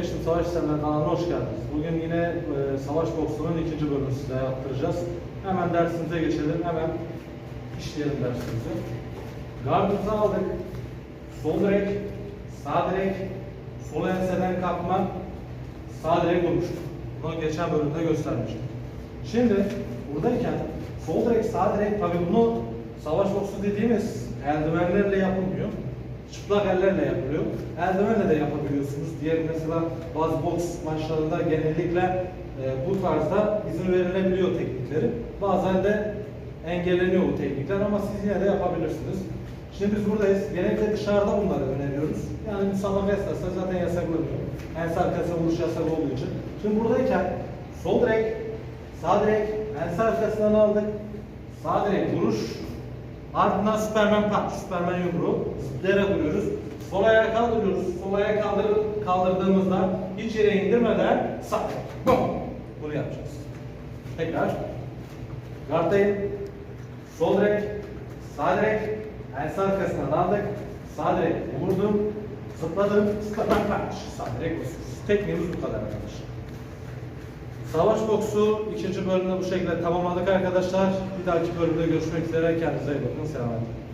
Eşim Savaş Senler kanalına hoş geldiniz. Bugün yine e, savaş boksunun ikinci bölümünü size yaptıracağız. Hemen dersimize geçelim, hemen işleyelim dersimizi. Gardımızı aldık. Sol direk, sağ direk, sol enseden kalkma, sağ direk vurmuştuk. Bunu geçen bölümde göstermiştim. Şimdi buradayken sol direk, sağ direk tabi bunu savaş boksu dediğimiz eldivenlerle yapılmıyor. Çıplak ellerle yapılıyor. Eldivenle de yapabiliyorsunuz. Diğer mesela bazı boks maçlarında genellikle e, bu tarzda izin verilebiliyor teknikleri. Bazen de engelleniyor bu teknikler ama siz yine de yapabilirsiniz. Şimdi biz buradayız. Genellikle dışarıda bunları öneriyoruz. Yani müsabaka esnasında zaten yasaklanıyor. Ense arkası vuruş yasak olduğu için. Şimdi buradayken sol direk, sağ direk, ense arkasından aldık. Sağ direk vuruş, Ardından Superman punch, Superman yumruğu zıplayarak vuruyoruz. Sol ayağı kaldırıyoruz. Sol ayağı kaldır, kaldırdığımızda hiç yere indirmeden sağ, bum. Bunu yapacağız. Tekrar. Gardayım. Sol direk, sağ direk, ense arkasından aldık. Sağ direk vurdum, zıpladım, Superman punch. Sağ direk. Tekniğimiz bu kadar arkadaşlar. Savaş boksu ikinci bölümde bu şekilde tamamladık arkadaşlar. Bir dahaki bölümde görüşmek üzere. Kendinize iyi bakın. Selametle.